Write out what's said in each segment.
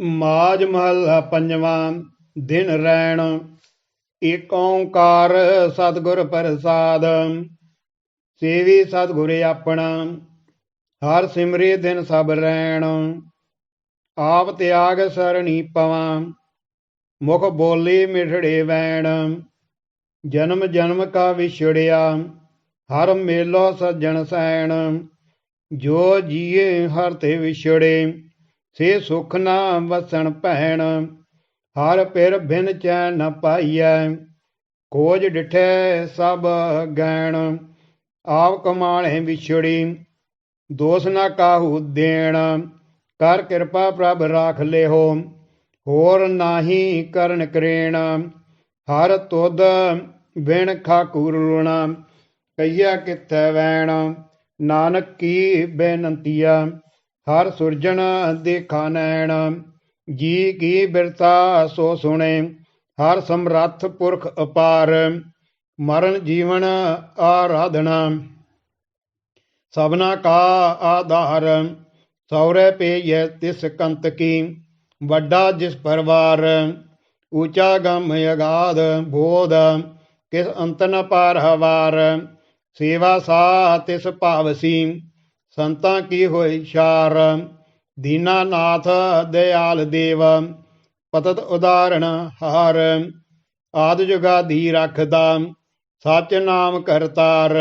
ਮਾਜ ਮਹੱਲਾ ਪੰਜਵਾਂ, ਦਿਨ ਰੈਣ, ਏਕ ਓੰਕਾਰ ਸਤਿਗੁਰ ਪ੍ਰਸਾਦ, ਸੇਵੀ ਸਤਿਗੁਰ ਆਪਣਾ, ਹਰ ਸਿਮਰੇ ਦਿਨ ਸਭ ਰੈਣ, ਆਪ ਤਿਆਗ ਸਰਣੀ ਪਵਾਂ, ਮੁਖ ਬੋਲੇ ਮਿਠੜੇ ਵੈਣ, ਜਨਮ ਜਨਮ ਕਾ ਵਿਛੜਿਆ, ਹਰ ਮੇਲੋ ਸੱਜਣ ਸੈਣ, ਜੋ ਜੀਏ ਹਰ ਤੇ ਵਿਛੜੇ ਸੇ ਸੁਖ ਨਾ ਵਸਣ ਭੈਣ, ਹਰ ਪਿਰ ਬਿਨ ਚੈਨ ਨ ਪਾਈਐ ਕੋਜ ਡਿਠੈ ਸਭ ਗੈਣ, ਆਪ ਕਮਾਣੇ ਵਿਛੜੀ, ਦੋਸ ਨਾ ਕਾਹੂ ਦੇਣ, ਕਰ ਕਿਰਪਾ ਪ੍ਰਭ ਰਾਖ ਲਿਓ ਹੋਰ ਨਾਹੀ ਕਰਨ ਕਰੇਣ, ਹਰ ਤੁਧ ਬਿਨ ਖਾਕੂ ਰੁਣਾ ਕਈਆ ਕਿਥੈ ਵੈਣ, ਨਾਨਕ ਕੀ ਬੇਨੰਤੀਆ ਹਰ ਸੁਰਜਣ ਦੇਖਾ ਨੈਣ ਜੀ ਕੀ ਬਿਰਤਾ ਸੋ ਸੁਣੇ, ਹਰ ਸਮਰੱਥ ਪੁਰਖ ਅਪਾਰ, ਮਰਨ ਜੀਵਨ ਆਰਾਧਨਾ। ਸਭਨਾ ਕਾ ਆਧਾਰ, ਸੌਰੇ ਪੇਯ ਤਿਸ ਕੰਤ ਕੀ, ਵੱਡਾ ਜਿਸ ਪਰਵਾਰ, ਊਚਾ ਗਮ ਅਗਾਧ ਬੋਧ, ਕਿਸ ਅੰਤ ਨ ਪਾਰ ਹਵਾਰ, ਸੇਵਾ ਸਾ ਤਿਸ ਭਾਵਸੀ ਸੰਤਾਂ ਕੀ ਹੋਈ ਸ਼ਾਰ? ਦੀਨਾਨਾਥ ਦਇਆਲ ਦੇਵ, ਪਤਤ ਉਦਾਹਰਣ ਹਾਰ। ਆਦ ਜੁਗਾਦੀ ਰੱਖਦਾ, ਸੱਚ ਨਾਮ ਕਰਤਾਰ।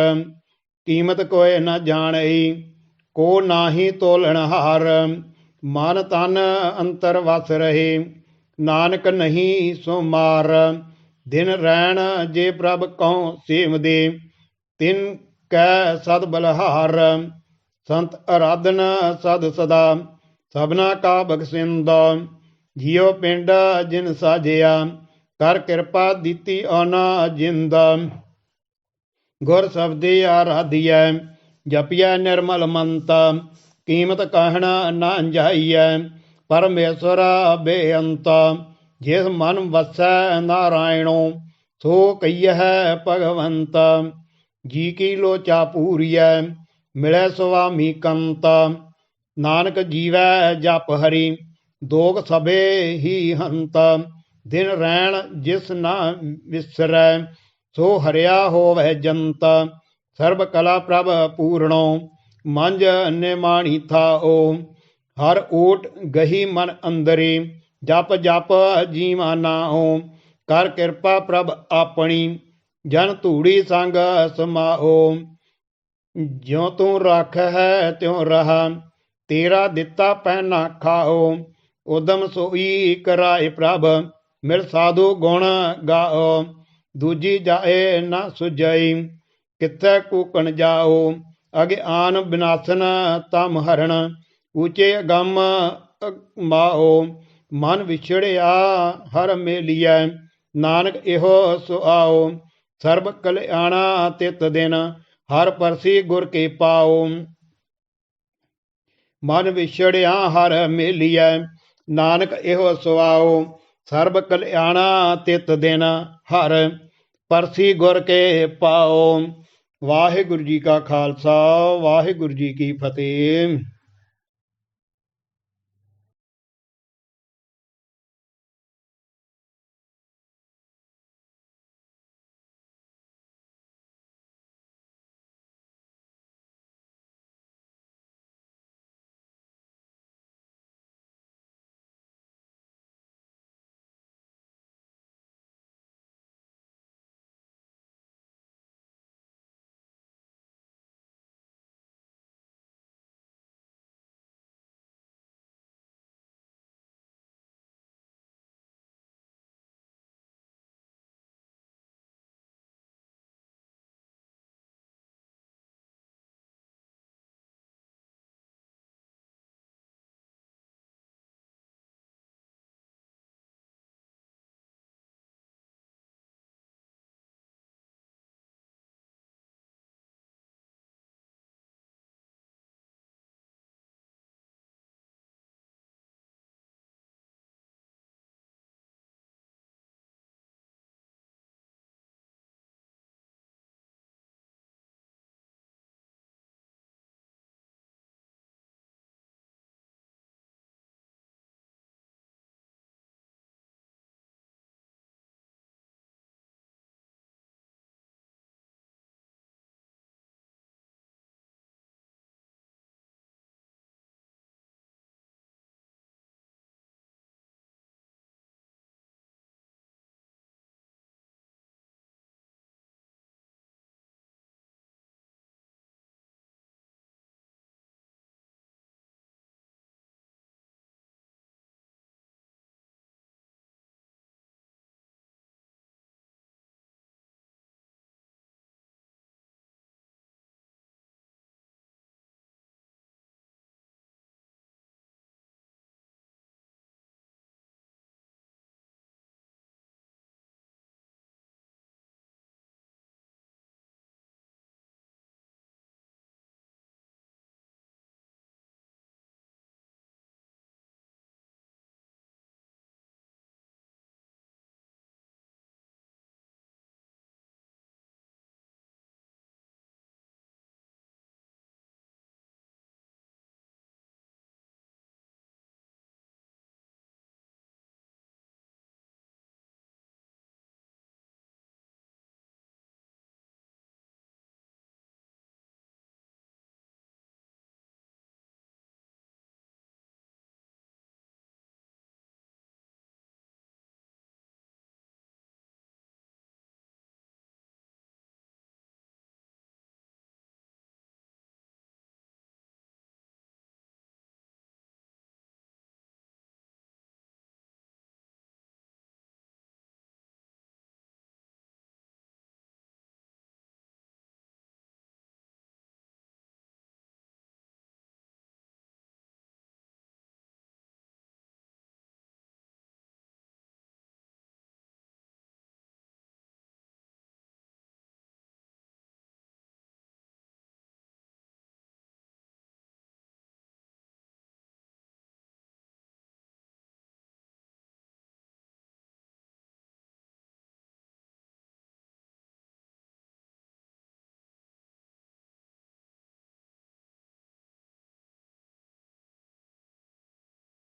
ਕੀਮਤ ਕੋਏ ਨ ਜਾਣਈ, ਕੋ ਨਾਹੀ ਤੋਲਣ ਹਾਰ। ਮਨ ਤਨ ਅੰਤਰ ਵਸ ਰਹੇ, ਨਾਨਕ ਨਹੀਂ ਸੋ ਮਾਰ। ਦਿਨ ਰਹਿਣ ਜੇ ਪ੍ਰਭ ਕਉ ਸੇਵ ਦੇ, ਤਿਨ ਕੈ ਸਦ ਬਲਹਾਰ। ਸੰਤ ਅਰਾਧਨ ਸਦ ਸਦਾ, ਸਭਨਾ ਕਾ ਬਖਸ਼ਿੰਦਾ ਜਿਉ ਪਿੰਡ ਜਿਨ ਸਾਜਿਆ, ਕਰ ਕਿਰਪਾ ਦਿੱਤੀ ਅਨਾ ਜਿੰਦਾ। ਗੁਰ ਸਬਦੀ ਆਰਾਧਿਐ ਜਪਿਆ ਨਿਰਮਲ ਮੰਤ। ਕੀਮਤ ਕਹਿਣਾ ਨਾ ਅੰਜਾਈਐ, ਪਰਮੇਸ਼ਰ ਬੇਅੰਤ। ਜਿਸ ਮਨ ਵਸੈ ਨਾਰਾਇਣੋ, ਸੋ ਕਈਐ ਭਗਵੰਤ। ਜੀ ਕੀ ਲੋਚਾ ਪੂਰੀਐ ਮਿਲੈ ਸੁਆਮੀ ਕੰਤ, ਨਾਨਕ ਜੀਵੈ ਜਪ ਹਰੀ, ਦੋਗ ਸਭੇ ਹੀ ਹੰਤ, ਦਿਨ ਰਹਿਣ ਜਿਸ ਨਾ ਵਿਸਰੈ, ਸੋ ਹਰਿਆ ਹੋਵੈ ਜੰਤ, ਸਰਬ ਕਲਾ ਪ੍ਰਭ ਪੂਰਣੋ ਮੰਜ ਨਿਮਾਣੀ ਥਾਓ, ਹਰ ਓਟ ਗਹੀ ਮਨ ਅੰਦਰੇ, ਜਪ ਜਪ ਜੀਵਾ ਨਾਉ, ਕਰ ਕਿਰਪਾ ਪ੍ਰਭ ਆਪਣੀ, ਜਨ ਧੂੜੀ ਸੰਗ ਸਮਾਓ ਜਿਉ ਤੂੰ ਰੱਖ ਹੈ ਤਿਉ ਰਹਾ, ਤੇਰਾ ਦਿੱਤਾ ਪਹਿਨਾ ਖਾਓ। ਉਦਮ ਸੋਈ ਕਰਾਏ ਪ੍ਰਭ, ਮਿਲ ਸਾਧੂ ਗੁਣ ਗਾਓ। ਦੂਜੀ ਜਾਏ ਨਾ ਸੁਜਈ ਕਿੱਥੇ ਕੂਕਣ ਜਾਓ। ਅਗਿਆਨ ਬਿਨਾਸਨ ਤਮ ਹਰਣ ਉਚੇ ਅਗੰਮ ਮਾਓ। ਮਨ ਵਿਛੜਿਆ ਹਰ ਮੇਲੀਐ, ਨਾਨਕ ਇਹੋ ਸੁਆਓ। ਸਰਬ ਕਲਿਆਣਾ ਤਿਤ ਦਿਨ ਹਰ ਪਰਸੀ ਗੁਰ ਕੇ ਪਾਓ ਮਨ ਵਿਛੜਿਆ ਹਰ ਮੇਲੀਐ, ਨਾਨਕ ਇਹੋ ਸੁਆਓ ਸਰਬ ਕਲਿਆਣਾ ਤਿਤ ਦਿਨ ਹਰ ਪਰਸੀ ਗੁਰ ਕੇ ਪਾਓ ਵਾਹਿਗੁਰੂ ਜੀ ਕਾ ਖਾਲਸਾ, ਵਾਹਿਗੁਰੂ ਜੀ ਕੀ ਫਤਿਹ।